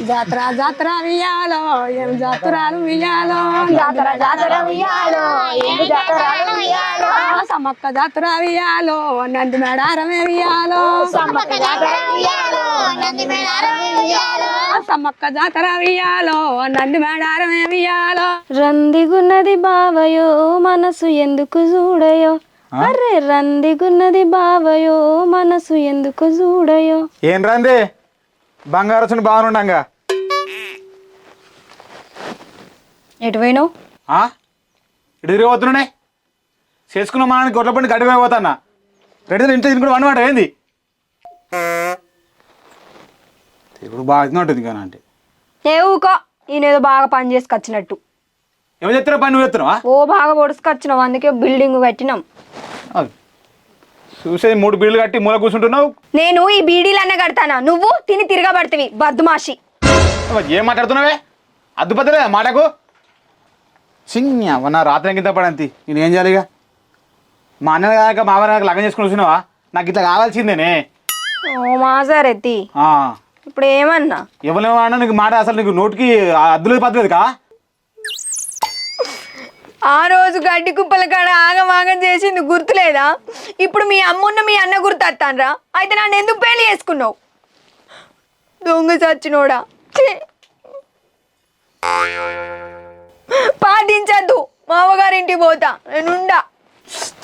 జాతర జాతర వియాలో ఏం జాతరాలు వియాలో జాతర జాతర ఉయ్యాలో ఏమి జాతరలు ఉయ్యాలో? సమ్మక్క జాతర వియాలో నంది మేడారమే వియాలో సమ్మక్క జాతర ఉయ్యాలో నంది మేడారం ఉయ్యాలో. సమ్మక్క జాతర వియాలో నంది మేడారమే వియాలో రందిగున్నది బావయో మనసు ఎందుకు చూడయో? అరే రందిగున్నది బావయో మనసు ఎందుకు చూడయో? ఏం రంది? బంగారు వచ్చి బాగుండంగా. ఎటు పోయినావు? ఇటు తిరిగి పోతున్నానే? చేసుకున్న మానానికి గొడ్ల పండి గడిపై పోతానా? రెడీ ఇంట్లో తినుకుంటూ అనమాట ఏంది? ఇప్పుడు బాగా తిన్నట్టుంది కానీ అంటే. ఏ ఊకో ఈయనేదో బాగా పని చేసుకొచ్చినట్టు ఎవరు చెప్తారా పని నువ్వు చెప్తున్నావా ఓ బాగా పొడుచుకొచ్చినావు అందుకే బిల్డింగ్ కట్టినాం. చూసేది మూడు బిల్లు కట్టి మూల కూర్చుంటున్నావు? నేను ఈ బీడీలన్న కడతానా? నువ్వు తిని తిరగబడుతుంది బద్మాషి. ఏం మాట్లాడుతున్నావే? అద్దుపద్దలే మాటకు. సింగ్ అవ్వ నా రాత్రి కింద పడంతి. నేను ఏం చేయాలి ఇక మా అన్న కాక మా అవ్వ లగ్గం చేసుకుని వచ్చినావా నాకు ఇట్లా కావాల్సిందేనే. ఓ మాసారెత్తి ఆ, ఇప్పుడు ఏమన్నా? ఎవరేమన్నా నీకు మాట అసలు నీకు నోటికి ఆ అద్దులేదు పద్దలేదు కా ఆ రోజు గడ్డి కుప్పల కాడ ఆగమాగం చేసింది గుర్తులేదా? ఇప్పుడు మీ అమ్మున్న మీ అన్న గుర్తొత్తాన్రా అయితే నన్ను ఎందుకు పెళ్ళి చేసుకున్నావు? దొంగ చచ్చినోడా! పాటించద్దు. మామగారింటికి పోతా. నేనుండా.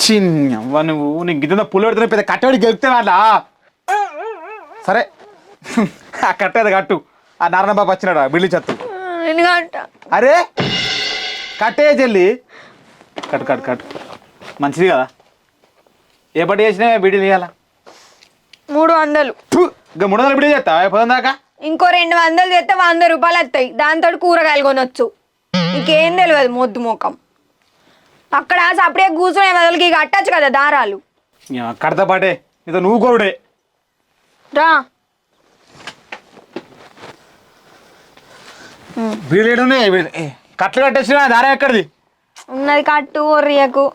చిన్న అవ్వ నువ్వు. నీకు గిద్ద పుల్ల పెడుతున్న పెద్ద కట్టబడి గెలిపితే వాళ్ళ సరే. ఆ కట్టేది కట్టు. ఆ నారాయణ బాబు వచ్చినాడు? బిల్లి చెత్త అరే! కట్టే చెల్లి. కట్టు కట్టు కట్టు మంచిది కదా? ఏ పట్టి చేసినా బిడ్డలు ఇవ్వాలా మూడు వందలు. ఇంకా మూడు వందలు బిడ్డ చేస్తావా? పొద్దున దాకా? ఇంకో రెండు వందలు చేస్తే వంద రూపాయలు వస్తాయి. దాంతో కూరగాయలు కొనొచ్చు. ఇంకేం తెలియదు మొద్దు ముఖం. అక్కడ సపరేట్ కూర్చునే వదలకి కట్టచ్చు కదా దారాలు. ఇక కడతా పాటే. ఇదో నువ్వు కోరుడే రా. ఏ, కట్లు కట్టేసిన దారా ఎక్కడిది? ఉన్నది కట్టు ఒర్రియకు.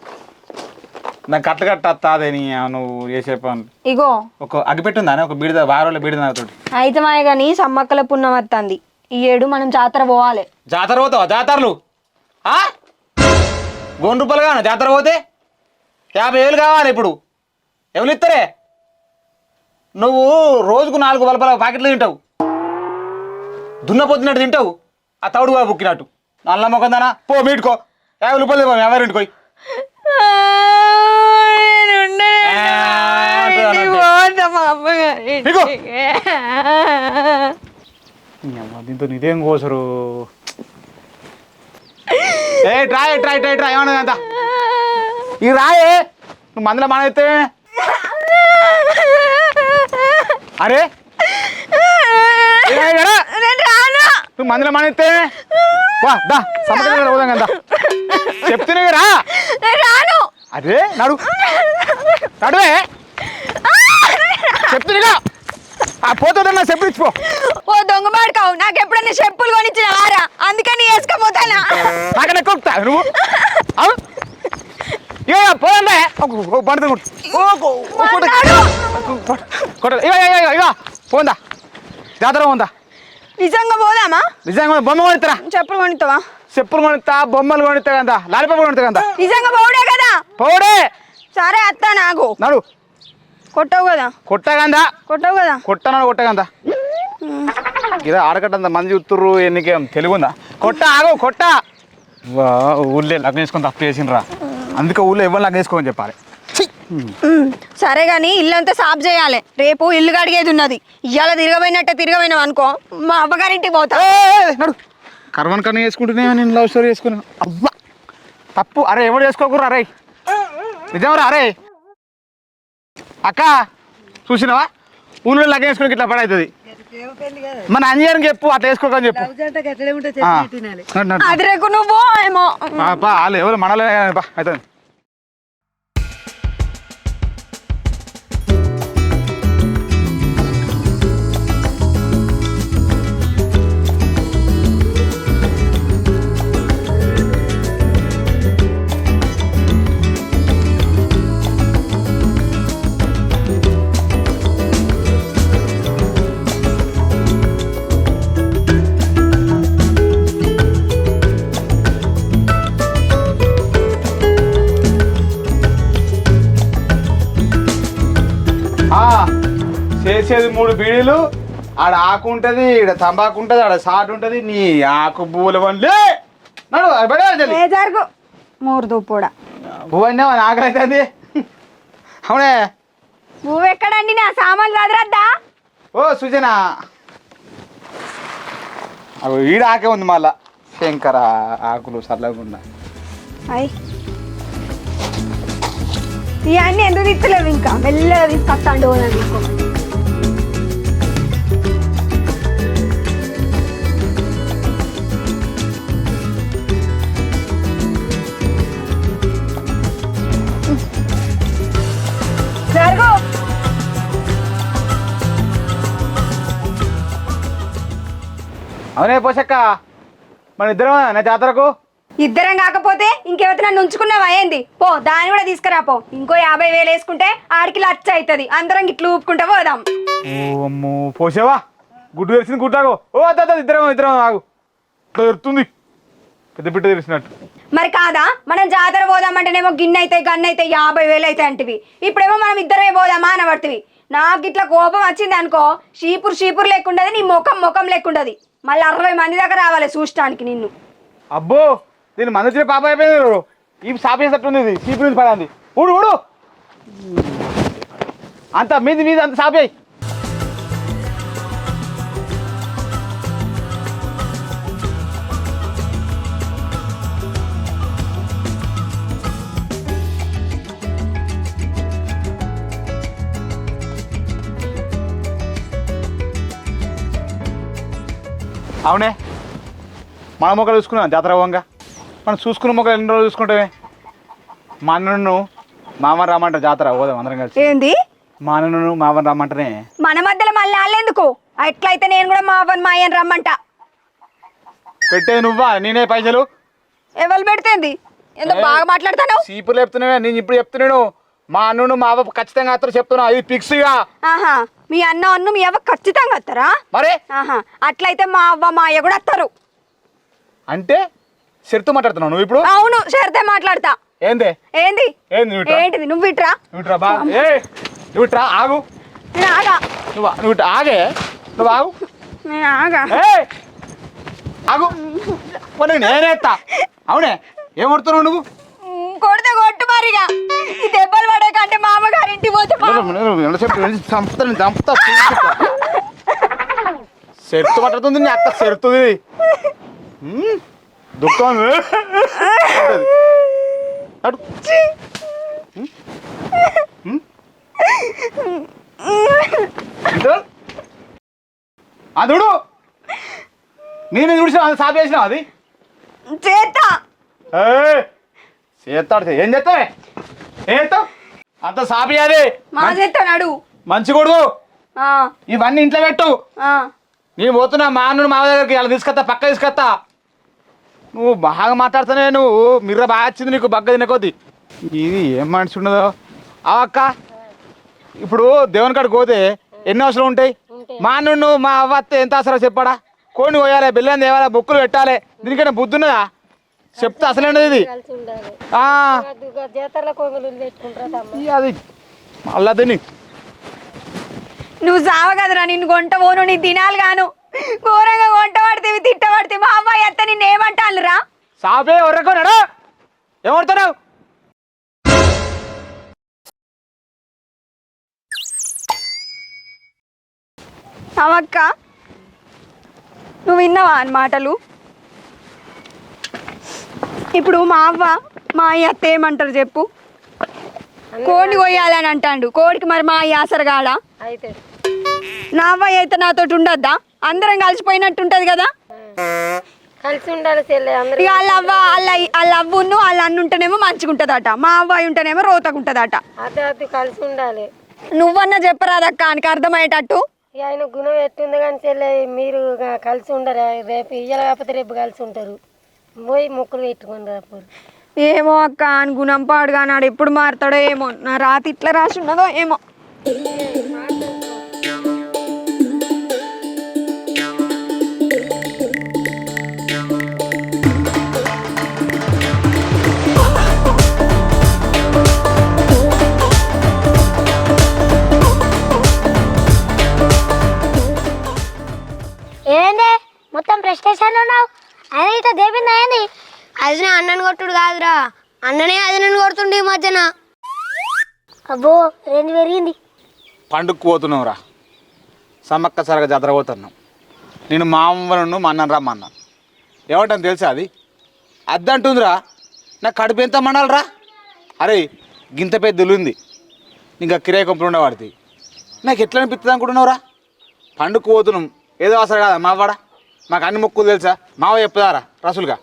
నాకు కట్లు కట్టత్తా అదే నీ నువ్వు చేసే పని. ఇగో. ఒక అగ్గిపెట్టుందా ఒక బీడిద వారంలో బీడిద తోటి. అయితే మాయ కానీ సమ్మక్కల పుణ్యం వస్తుంది ఈ ఏడు మనం జాతర పోవాలి. జాతర పోతావా? జాతరలు? ఆ? గోన్ రూపాయలు కాను జాతర పోతే? యాభై వేలు కావాలి ఇప్పుడు. ఎవరు ఇస్తారే నువ్వు రోజుకు నాలుగు బలపల ప్యాకెట్లు తింటావు. దున్నపోతున్నట్టు తింటావు. ఆ తౌడు బాబు బుక్కినట్టు నల్ల మొఖం దానా పో మీటుకో. యాభై రూపాయలు ఇవ్వ ఎవరి ఇంటికి పోయి. దీంతో ఇదేం కోసరు? ఏ ట్రై ట్రై ట్రై ట్రై ఏమన్నది అంత ఇక రాయే నువ్వు మందులో మానేస్తే అరే? నువ్వు మందులో మానేస్తే? వా దా సముద్రం పోదాం కదా. చెప్తూనే రా రాను. అదే నడు. నడువే. చెప్తున్నా ఆ పోతుందన్నా చెప్పు ఇచ్చిపో ఓ దొంగ పాడుకావు నాకు ఎప్పుడన్నా చెప్పులు కొనిచ్చిన వారా? అందుకని వేసుకోపోతానా నాకన్నా ఎక్కువ ఎక్కుతా నువ్వు? ఇక పోదండే పడుతుంది కొట్ట. ఇక ఇక ఇక ఇక పోందా. జాతర పోందా. నిజంగా పోదామా? నిజంగా బొమ్మ కొనిస్తారా చెప్పులు కొనిస్తావా చెప్పులు కొనిస్తా బొమ్మలు కొనిస్తా కదా లాలిపాప కొనిస్తా కదా. నిజంగా పోవుడే కదా? పోడే సరే అత్తా నాకు నడు. కొట్టవు కదా? కొట్టగందా? కొట్టవు కదా? కొట్టనాడు కొట్టగందా? ఇదే ఆడకట్టంత మంది చూస్తుర్రు ఎన్నికేం తెలుగు ఉందా? కొట్ట ఆగు కొట్ట. ఊళ్ళో లగ్నం చేసుకొని తప్పు చేసిండ్రా. అందుకే ఊళ్ళో ఎవరు లగ్నం చేసుకోమని చెప్పాలి. సరే కానీ ఇల్లు అంతా సాఫ్ చేయాలి. రేపు ఇల్లు కడిగేది ఉన్నది. ఇవాళ తిరగబోయినట్టే తిరగబోయినావు అనుకో మా అవ్వగారింటికి పోతా. ఏయ్, ఏయ్, నడు. కర్మన్ కన్నా చేసుకుంటూనే నేను లవ్ స్టోరీ చేసుకున్నాను అవ్వా. తప్పు. అరే ఎవరు చేసుకోకుర్రా అరే. నిజమరా అరే. అక్క చూసినావా? ఊళ్ళో లగ్గం వేసుకుని ఇట్లా పడవుతుంది మన అంజయ్యని చెప్పు అట్లా వేసుకోకని చెప్పు. అది రేకు నువ్వు ఏమో. వాళ్ళు ఎవరు మనలే అవుతుంది బీడీలు ఆడ ఆకు ఉంటుంది ఈడ తంబాకు ఉంటుంది ఆడ సాటు ఉంటుంది నీ ఆకు పూల వన్లే నడు ఏ జరుగు మూరు దుప్పుడా. పువ్వన్నా ఆకలి అవునే. నువ్వు ఎక్కడండి నా సామాన్లు వదరద్దా ఓ సుజన. అవి ఈడ ఆకే ఉంది మళ్ళా. శంకర ఆకులు సర్లకుండా. అయ్. ఇవన్నీ ఎందుకు తిత్తలేవు ఇంకా? మెల్లగా తీసుకొస్తాండు నీకు. అవునే పోషక్క మన ఇద్దరం నా జాతరకు? ఇద్దరం కాకపోతే ఇంకెవరి నన్ను ఉంచుకున్నావా? ఏంది? పో దాన్ని కూడా తీసుకురా పో. ఇంకో యాభై వేలు వేసుకుంటే ఆడికి లచ్చ అవుతుంది. అందరం ఇట్లా ఊపుకుంటా పోదాం. ఓ అమ్మో పోసావా? గుడ్డు తెరిచింది గుడ్డాగో ఓ అద్ద ఇద్దరం ఇద్దరం ఆగు. ఇట్లా తెరుతుంది పెద్ద బిడ్డ తెరిచినట్టు మరి కాదా? మనం జాతర పోదామంటేనేమో గిన్నె అయితే గన్ను అయితే యాభై వేలు అయితే అంటివి. ఇప్పుడేమో మనం ఇద్దరమే పోదామా అనబడుతుంది. నాకు ఇట్లా కోపం వచ్చింది అనుకో షీపురు షీపురు లేకుండదు నీ ముఖం ముఖం లేకుండదు. మళ్ళీ అరవై మంది దాకా రావాలి చూడటానికి నిన్ను. అబ్బో దీని మన వచ్చిన పాప అయిపోయింది ఈ సాపేసట్టుంది ఇది. చీపు నుంచి పడింది. ఊడు ఊడు. అంత మీది మీది అంత సాపేయి అవునే? మన మొక్కలు చూసుకున్నాం జాతర పోవంగా? మనం చూసుకున్న మొక్కలు ఎన్ని రోజులు చూసుకుంటామే? మా అన్నను మామ రమ్మంట జాతర పోదాం అందరం కలిసి. ఏంది? మా అన్నను మామని రమ్మంటనే మన మధ్యలో మళ్ళీ వాళ్ళెందుకు? ఎట్లయితే నేను కూడా మా అవ్వని మా అయ్యని రమ్మంట. పెట్టేది నువ్వా? నేనే పైసలు? ఎవరు పెడితేంది? ఎందుకు బాగా మాట్లాడతాను చీపులు చెప్తున్నావే నేను ఇప్పుడు చెప్తున్నాను. మా అన్నును మా అవ్వ ఖచ్చితంగా అత్తరు చెప్తున్నా. ఇది ఫిక్స్గా ఆహా. మీ అన్న అన్ను మీ అవ్వ ఖచ్చితంగా వస్తారా మరి? ఆహా అట్లయితే మా అవ్వ మా అయ్య కూడా వస్తారు అంటే చెరుతూ మాట్లాడుతున్నావు నువ్వు ఇప్పుడు? అవును సరితే మాట్లాడతా. ఏందే? ఏంది? ఏంది నువ్వు ఇట్రా? ఏంటిది? నువ్వు ఇట్రా? నువ్వు ఇట్రా బా? ఏ నువ్వు ఇట్రా? ఆగు. నేను ఆగా. నువ్వు నువ్వు ఇట్రా? ఆగే. నువ్వు ఆగు. నేను ఆగా. ఏ ఆగు. పోనీ నేనేస్తా అవునే ఏం కొడుతున్నావు నువ్వు? ఉమ్, కొడితే కొట్టు మరిగా. ఈ దెబ్బలు పడే కంటే మా అమ్మగారి ఇంటికి పోతే చంపుతాను చంపుతా సెరుతు పట్టుతుంది నీ అక్క సెరుతుంది మ్మ్. దుఃఖం. అడు. అదుడు నేను చూసిన అది సాపేసినావు అది. ఏయ్, చేస్తాడు ఏం చేస్తావే అంత సాపియాది మా మంచి కొడుకు. ఆ, ఇవన్నీ ఇంట్లో పెట్టు. ఆ. నేను పోతున్నా మా అన్నుడు మా దగ్గరికి అలా తీసుకొస్తా పక్క తీసుకొస్తా. నువ్వు బాగా మాట్లాడుతానే నువ్వు. మిర్ర బాగా వచ్చింది నీకు బగ్గ తినకొద్ది ఇది ఏం మనిషి ఉండదో ఆ అక్క. ఇప్పుడు దేవుని కాడికి పోతే ఎన్ని అవసరం ఉంటాయి? మా అన్నుడు మా అవ్వ అత్త ఎంత అవసరం చెప్పాడా? కోడిని పోయాలి బెల్లం తేవాలి బొక్కులు పెట్టాలి. దీనికైనా బుద్ధి ఉన్నదా? చెప్తే అసలేంటిది ఇది? అది మళ్ళా తిని. నువ్వు చావ కదరా నిన్ను కొంట పోను నీ తినాలి గాను. ఘోరంగా కొంట పడితే తిట్ట పడితే మా అమ్మాయి అత్త నిన్ను ఏమంటాను రా సాపే ఎవరనుకోనాడు ఏమడుతున్నావు అవక్క నువ్వు విన్నావా అని మాటలు? ఇప్పుడు మా అవ్వ మా అయ్య అత్త ఏమంటారు చెప్పు? కోడిని కొయ్యాలని అంటాడు. కోడికి మరి మా అయ్య ఆసరగాడా నా అవ్వయ్య అయితే నాతోటి ఉండొద్దా? అందరం కలిసిపోయినట్టు ఉంటది కదా? కలిసి ఉండాలి ఇక వాళ్ళ అవ్వ వాళ్ళ వాళ్ళ అవ్వును వాళ్ళ అన్న ఉంటేనేమో మంచిగా ఉంటుందట. మా అవ్వాయి ఉంటేనేమో ఉంటుందట. అదే అది కలిసి ఉండాలి. నువ్వన్నా చెప్పరాదక్క ఆయనకి అర్థమయ్యేటట్టు. ఆయన గుణం ఎట్టుంది కానీ చెల్లె మీరు కలిసి ఉండరు? రేపు ఇయ్యాల కాకపోతే రేపు కలిసి ఉంటారు. పోయి మొక్కులు పెట్టుకుంటారు అప్పుడు ఏమో అక్క అని గుణం పాడుగా నాడు ఎప్పుడు మారుతాడో ఏమో. నా రాతి ఇట్లా రాసి ఉన్నదో ఏమో. ఏంది? మొత్తం ప్రెస్టేషన్ ఉన్నావు? అదే ఇట్లా దేపింది ఏంది? అది అన్నను కొట్టుడు కాదురా. అన్ననే అది నన్ను కొడుతుండే ఈ మధ్యన. అబ్బో రెండు పెరిగింది? పండుగకు పోతున్నావు రా సమ్మక్క సరగ జాతర పోతున్నాం నేను మా అమ్మను మా అన్నను రమ్మన్నా ఏమంటాను తెలుసా అది? అద్దంటుందిరా. నాకు కడుపు ఎంత మండాలరా? అరే గింత పెద్దలు ఉంది ఇంకా కిరాయి కొంపలు ఉండవాడిది. నాకు ఎట్లా అనిపిస్తుంది అనుకుంటున్నావురా? పండుగకు పోతున్నాం ఏదో అసలు కాదా అవ్వడా మాకు అన్ని మొక్కులు తెలుసా? మావ చెప్పుదారా రసులుగా.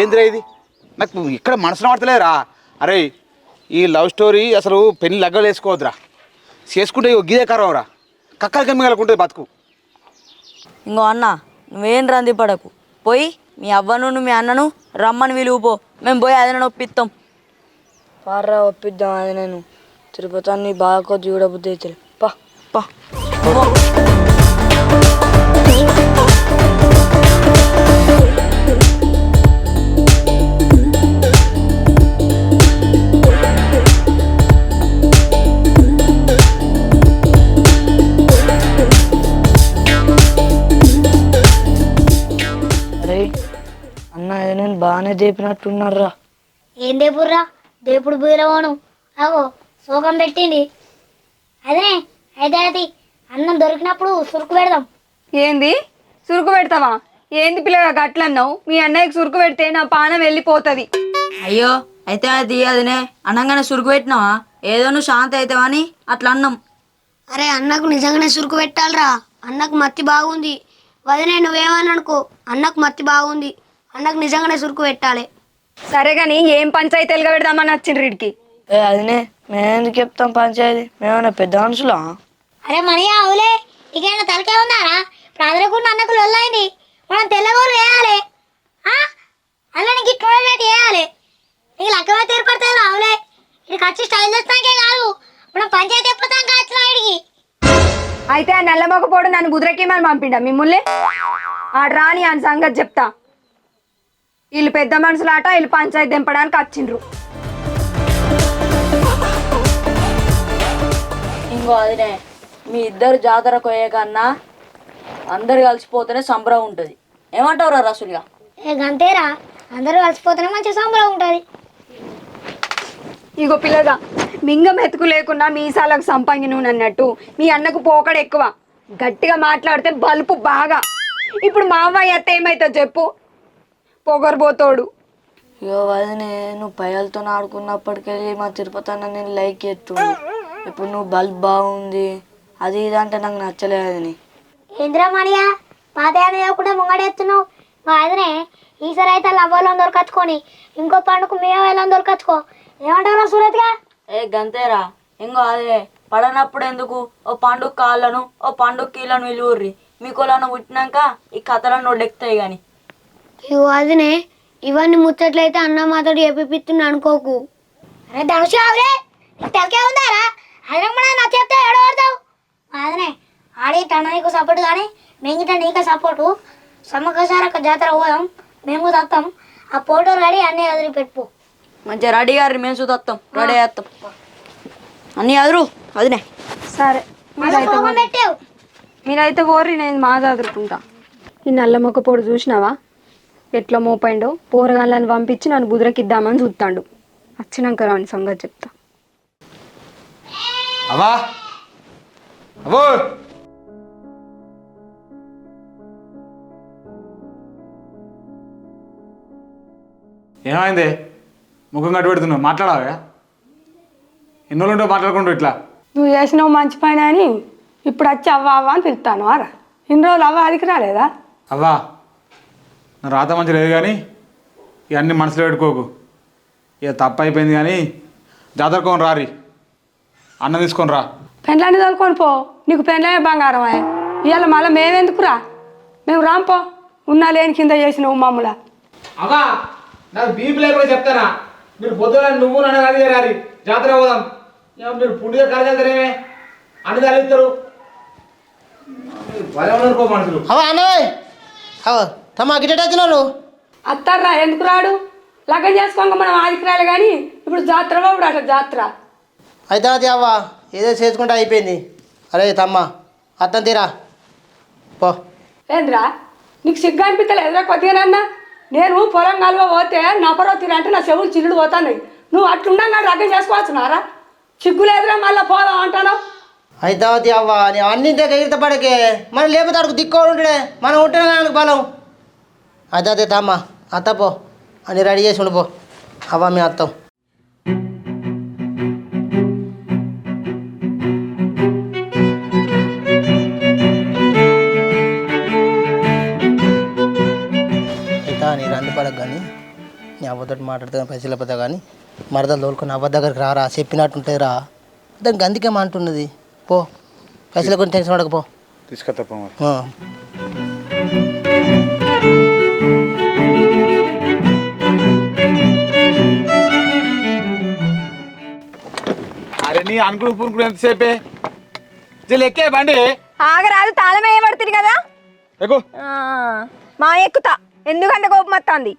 ఏందిరా ఇది? నాకు ఇక్కడ మనసులో పడతలేదురా. అరే ఈ లవ్ స్టోరీ అసలు పెళ్ళి లగ్గలు వేసుకోవద్దురా. చేసుకుంటే ఇగో గిదే కరవరా రా కక్కలు కమ్మిగలుకుంటుంది బతుకు. ఇంకో అన్న నువ్వేం రంది పడకు. పోయి మీ అవ్వను మీ అన్నను రమ్మని విలువ పో మేము పోయి అదన ఒప్పిస్తాం పార్రా ఒప్పిద్దాం అది నేను తిరుపతి అన్ని బాగా కొద్ది చూడబుద్ధి అవుతుంది పా. పా. దేపినట్టున్నారా ఏం దేవుర్రా దేవుడు బీరవాను అగో శోకం పెట్టింది. అదే అయితే అది అన్నం దొరికినప్పుడు సురుకు పెడదాం. ఏంది? సురుకు పెడతావా? ఏంది పిల్లగా గట్లన్నావు? మీ అన్నయ్యకి సురుకు పెడితే నా పానం వెళ్ళిపోతుంది. అయ్యో అయితే అది అదినే అనగానే సురుకు పెట్టినావా? ఏదో నువ్వు శాంతి అవుతావని అట్లా అన్నాం. అరే అన్నకు నిజంగానే సురుకు పెట్టాలిరా. అన్నకు మత్తి బాగుంది. వదినే నువ్వేమని అనుకో అన్నకు మత్తి బాగుంది. అన్నకు నిజంగానే సురుకు పెట్టాలి. సరే కానీ ఏం పంచాయతీలుగా పెడదామని వచ్చిండ్రు వీడికి ఏ అదినే మేము ఎందుకు చెప్తాం పంచాయతీ? మేమన్నా పెద్ద మనుషులా? అరే మనీ అవులే నీకేమైనా తలకే ఉందారా ఇప్పుడు అదరకుండా అన్నకు లొల్లైంది. మనం తెల్లగోలు వేయాలి. ఆ? అలా నీకు టోయిలెట్ వేయాలి. నీకు లక్కగా తీర్పడుతుంది అవులే ఇది వచ్చి స్టైల్ చేస్తానికే కాదు. మనం పంచాయతీ ఎప్పుతాం కాచిన ఇడికి అయితే ఆ నల్లమొకపోడు నన్ను కుదిరకేమని పంపిండా? మిమ్మల్ని? ఆ రాని అని సంగతి చెప్తా. వీళ్ళు పెద్ద మనుషులాట వీళ్ళు పంచాయతీ దింపడానికి వచ్చిండ్రు. ఇంకో అదినే మీ ఇద్దరు జాతరకు పోయే కన్నా అందరు కలిసిపోతేనే సంబరం ఉంటుంది. ఏమంటావురా రసులుగా? ఏ గంతేరా అందరూ కలిసిపోతేనే మంచి సంబరం ఉంటుంది. ఇగో పిల్లగా మింగ మెతుకు లేకున్నా మీసాలకు సంపంగి నూనె అన్నట్టు మీ అన్నకు పోకడ ఎక్కువ. గట్టిగా మాట్లాడితే బలుపు బాగా. ఇప్పుడు మా అమ్మాయి అత్త ఏమైతే చెప్పు. పొగరబోతోడు. ఇగో వదినే నువ్వు పైలతో ఆడుకున్నప్పటికెళ్ళి మా తిరుపతి అన్న నేను లైక్ ఎత్తుండు ఇప్పుడు నువ్వు బల్బ్ బాగుంది. అది ఇది అంటే నాకు నచ్చలేదు అని ఏంద్రా మణియా పాత కూడా ముంగడెత్తున్నావు. మా అదనే ఈసారి అయితే లవ్వలను దొరకచ్చుకొని ఇంకో పండుగ మేము వెళ్ళని దొరకచ్చుకో ఏమంటారా సూరత్గా? ఏ గంతేరా ఇంకో అదే పడనప్పుడు ఎందుకు? ఓ పండుగ కాళ్ళను ఓ పండుగ కీళ్ళను విలువర్రి. మీకోలను పుట్టినాక ఈ కథలను నొడ్డెక్కుతాయి కానీ ఇగో అదినే ఇవన్నీ ముచ్చట్లయితే అన్న మాతోటి చెప్పిస్తున్నా అనుకోకు. అరే ధనుష తలకే ఉందారా? అదే మన నా చెప్తే ఏడవడతావు అదనే ఆడి తన నీకు సపోర్ట్ కానీ మిగతా నీకు సపోర్టు సమ్మకసారక జాతర పోదాం మేము తత్తాం ఆ ఫోటో రెడీ అన్నీ వదిలిపెట్టుకో మంచిగా రెడీ గారి మేము చూస్తాం రెడీ చేస్తాం. అన్నీ అదురు అదినే. సరే మీరైతే ఓర్రి నేను మా చదువుకుంటా ఈ నల్ల మొక్క పొడి చూసినావా? ఎట్లా మోపైండో? పోరగాళ్ళని పంపించి నన్ను బుద్రకిద్దామని చూస్తాడు వచ్చినాక రాని సంగతి చెప్తా. అవా? అవో! ఏమైంది? ముఖం కట్టు పెడుతున్నావు. మాట్లాడావా? ఎన్ని రోజులు ఉంటావు మాట్లాడుకుంటూ ఇట్లా. నువ్వు చేసినావు మంచి పని అని ఇప్పుడు వచ్చి అవ్వ అవ్వ అని పిలుస్తాను అరా ఇన్ని రోజులు అవ్వ అదికి రాలేదా? అవ్వా. నా రాత మంచి లేదు కానీ ఇవన్నీ మనసులో పెట్టుకోకు. ఇక తప్పు అయిపోయింది కానీ జాతరకోని రారి. అన్నం తీసుకొని రా. పెండ్లాన్ని తోలుకొని పో. నీకు పెండ్లమే బంగారం అయ్యా ఇవాళ మళ్ళీ మేమెందుకురా మేము రాంపో ఉన్నా లేని కింద చేసినావు మామూలు. అవ్వా నాకు బీపీ లేకుండా చెప్తానా? మీరు పొద్దున నువ్వు నన్ను అది రారి జాతర పోదాం. మీరు పుండిగా కలగలుగుతారేమే అన్ని తగ్గుతారు భలే ఉన్నారు మనుషులు. అవ అన్నవే అవ తమ గిటెట్ వచ్చినావు అత్తారా ఎందుకు రాడు? లగ్గం చేసుకోక మనం ఆదికి రాలే కానీ ఇప్పుడు జాతర బాబుడు అట్లా జాతర. అయితే అది అవ్వ ఏదో చేసుకుంటే అయిపోయింది. అరే తమ్మ అత్తం తీరా? పో. ఏంద్రా నీకు సిగ్గు అనిపించలేదురా కొద్దిగానన్నా నేను పొలం కలువ పోతే నపరో తినంటే నా చెవులు చిల్లుడు పోతున్నాయి. నువ్వు అట్లుండగా రగ్గం చేసుకోవచ్చు నారా సిగ్గు లేదురా మళ్ళీ పోదాం అంటాను. అయితే అవ్వ నీ అన్ని ఎగిరిత పడకే. మనం లేకపోతే అడుగు దిక్కోడు ఉంటాడే మనం ఉంటేనే ఆయనకు బలం. అయితే అదే తామ్మ అత్త పో. అన్ని రెడీ చేసి ఉండిపో అవ్వ మీ అత్తం. నీ రంది పడక కానీ నీ అవ్వతోటి మాట్లాడితే పైసలు లేకపోతే కానీ మరదలు తోలుకొని అవ్వ దగ్గరికి రారా చెప్పినట్టు ఉంటుంది రా దానికి అందుకే అంటున్నది? పో. పైసల గురించి టెన్షన్ పడకపో తీసుకొస్తా అరే నీ అనుకుని పురుకుడు ఎంతసేపే? జల్ ఎక్కే బండి. ఆగరాదు తాళం వేయబడుతుంది కదా? ఎక్కు. మా ఎక్కుతా. ఎందుకంత కోపం వస్తుంది?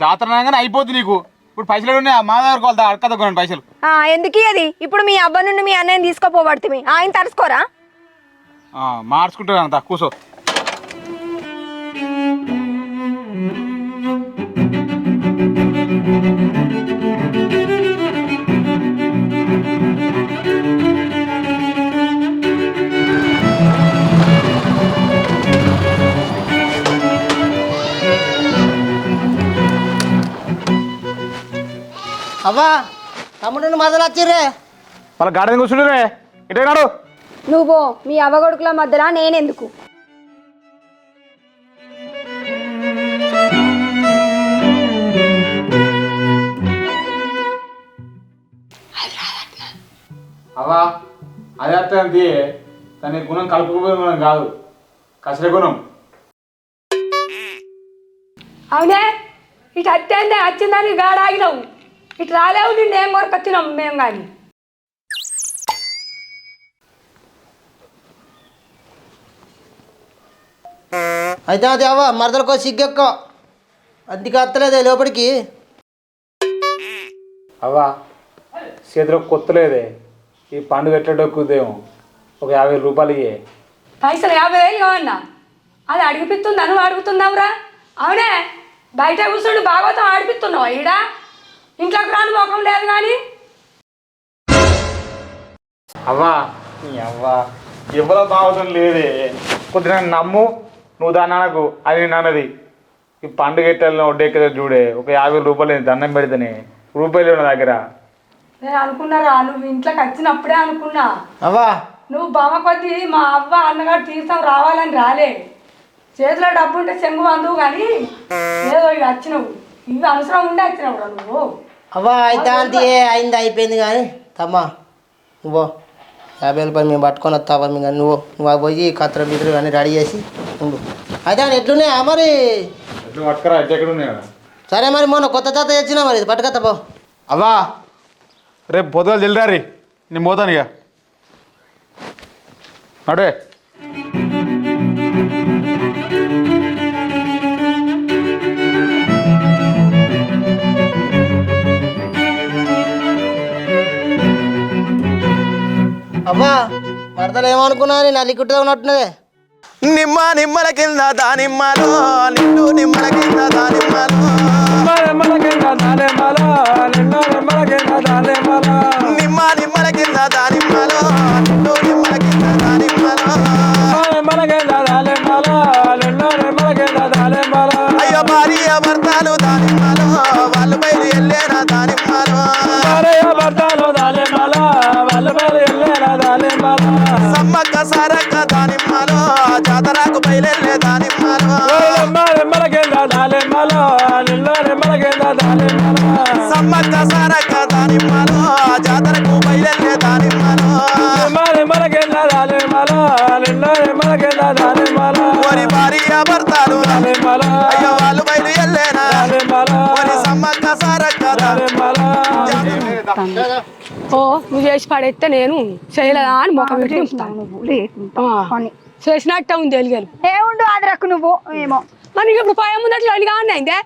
జాతర అనగానే అయిపోద్ది నీకు. ఇప్పుడు పైసలు ఉన్నాయి? మా దగ్గర కొలతా అడకదొక్కనండి పైసలు. ఎందుకు అది ఇప్పుడు మీ అబ్బ నుండి మీ అన్నయ్యని తీసుకోపోబడుతుంది. ఆయన తరుసుకోరా ఆ, మార్చుకుంటాను అంత కూసో. అవ్వా తమ్ముడు మరదలు వచ్చిర్రే. వాళ్ళ గార్డెన్ కూర్చుంటే ఇటే నాడు నువ్వు పో, మీ అవ్వగొడుకుల మధ్యలో నేనెందుకు? అవా అదే అర్థం దాని గుణం కలుపుకోవడం మనం కాదు. కసర గుణం. అవునే ఇటు అత్యంత వచ్చిందని గాడాగినావు. ఇటు రాలేవు నిన్ను ఏం కొరకొచ్చినాం మేము కానీ. అయితే అది అవ్వ మరదలకో సిగ్గెక్క. అందుకే అత్తలేదే లోపలికి. అవ్వా చేతిలో కొత్తలేదే ఈ పండుగ ఎట్లా డొక్కుదేమో ఒక యాభై రూపాయలు ఇయ్యే. పైసలు యాభై వేలు కావన్నా? అది అడిగిపిస్తుందా నువ్వు అడుగుతున్నావురా? అవునే బయట కూర్చొని భాగవతం ఆడిపిస్తున్నావు ఈడ? ఇంట్లోకి రాని ముఖం లేదు కానీ. అవ్వా నీ అవ్వా ఎవరో బావతం లేదే కొద్దిగా నమ్ము నువ్వు దాని అనకు అది నేను అన్నది ఈ పండుగ ఎట్టల్లో వడ్డెక్కద చూడే ఒక యాభై రూపాయలు నేను దండం పెడితేనే. రూపాయలు ఉన్న దగ్గర? నేను అనుకున్నారా నువ్వు ఇంట్లోకి వచ్చినప్పుడే అనుకున్నా. అవ్వా. నువ్వు బొమ్మ కొద్ది మా అవ్వ అన్నగారు తీర్థం రావాలని రాలే. చేతిలో డబ్బు ఉంటే చెంగు అందువు కానీ ఏదో ఇక వచ్చినావు. ఇవి అవసరం ఉండే వచ్చినావురా నువ్వు. అవ్వా అయితే అంతే అయింది అయిపోయింది కానీ. తమ్మా నువ్వు యాభై రూపాయలు మేము పట్టుకొని వస్తావా మేము కానీ నువ్వు నువ్వు ఆ పోయి కత్తెర బిత్తలు అన్నీ రెడీ చేసి ఉండు. అయితే ఆయన ఎట్లున్నాయా మరి? సరే మరి మొన్న కొత్త తాత తెచ్చినా మరి పట్టుకొత్త పో. అవ్వా రేపు పొద్దుగా తెలిరారి నేను పోతాను ఇక. అడే అవ్వా మరదలు ఏమనుకున్నా నేను అల్లికుట్టుగా ఉన్నట్టున్నదే. నిమ్మ నిమ్మల కింద దానిమ్మలో నిండు నిమ్మల కింద దానిమ్మలో. నిమ్మ నిమ్మల కింద దానిమ్మలో నిండు నిమ్మల కింద దానిమ్మలో. అయ్యో భార్య భర్తలు దానిమ్మలో సమ్మక్క సారక్క దానిమ్మలో జాతరకు బయలెళ్ళే దానిమ్మలో. సమ్మక్క సారక్క దానిమ్మలో జాతరకు బయలెళ్ళే ఓ నువ్వు చేసి పడేస్తే నేను చేయలేదా అని ముఖం పెట్టి చేసినట్టే ఉంది ఎలిగలు. ఏముండు ఆదరకు నువ్వు ఏమో. మరి ఇప్పుడు భయం ఉన్నట్లు అలిగా అయిందే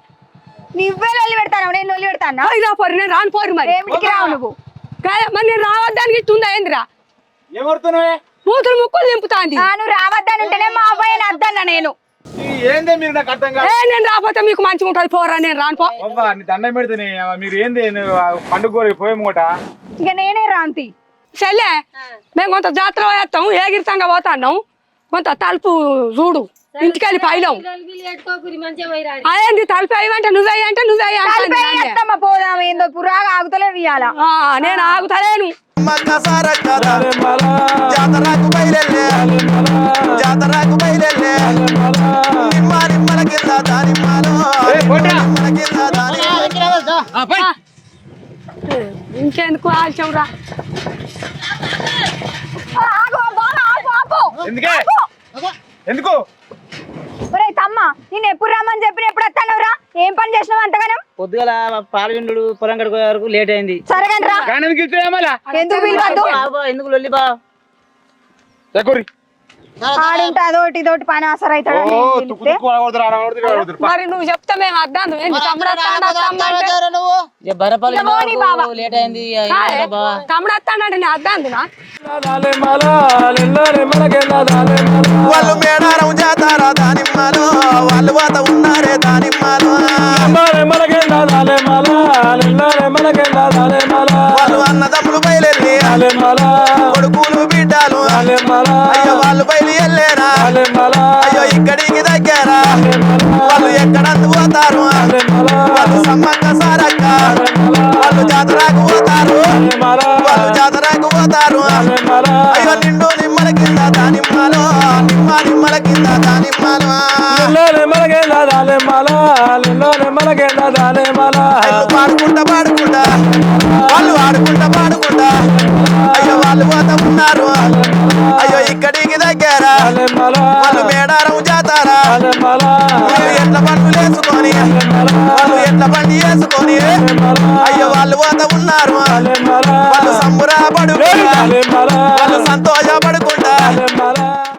నువ్వే లొల్లి పెడతాను నేను లొల్లి పెడతానా? రా పోరు నేను రాను పోరు మరి. ఏమిటికి రావు నువ్వు? కాదా మరి నేను రావద్దానికి ఇట్టుందా ఏందిరా? ఏమడుతున్నావే మూతులు ముక్కులు నింపుతాంది నువ్వు రావద్దని ఉంటేనే మా అబ్బాయి వద్దన్నా నేను? ఏందే మీరు నాకు అర్థం కాదు ఏ నేను రాకపోతే మీకు మంచిగా ఉంటుంది పోరా నేను రాను పో అవ్వా నీ దండం పెడితేనే మీరు ఏంది నువ్వు ఆ పండుగ పోయేమోట ఇక నేనే రాంతి. చెల్లె మేము కొంత జాతర పోయేస్తాం ఏగిరితంగా పోతాన్నాం కొంత తలుపు చూడు. ఇంటికి వెళ్ళి పైలం. మంచిగా పోయి రాడు. అదేంది తలుపు వేయమంటే నువ్వే అంటే నువ్వే పోదాం ఏందో పురాగా ఆగుతలేవు ఇయ్యాల. నేను ఆగుతలేను. మక్క సారక్క జాతరకు బయలెల్లే జాతరకు బయలెల్లే నిమ్మ నిమ్మల కింద దానిమ్మలో. నిమ్మల కింద దానిమ్మ ఇంకెందుకు ఆలస్యం రా. ఎందుకే? ఎందుకు? ఒరే తమ్మ నేను ఎప్పుడు రమ్మని చెప్పిన ఎప్పుడు వస్తాను రా ఏం పని చేసినావు అంతగానం? పొద్దుగల పాలవిండు పొలం కడుకు వరకు లేట్ అయింది. సరే కానీ రా. కానీ ఎందుకు ఎందుకు పిలవద్దు? బాబా ఎందుకు లొల్లి బా? చెక్కురి ఆడింటే అదోటి ఇదోటి పని అవుతాడు. పా. మరి నువ్వు చెప్తే మేము అర్థం తమ్ముడు నేను వాళ్ళు మేడారం జాతార దానిమ్మలో? వాళ్ళు పోత ఉన్నారే దానిమ్మలో? వాళ్ళు అన్నదమ్ములు బయలెల్లి కొడుకులు బిడ్డలు అయ్యో వాళ్ళు బయలు వెళ్ళేరా అయ్యో ఇక్కడికి దగ్గర వాళ్ళు ఎక్కడందు పోతారు వేసుకొని అయ్యో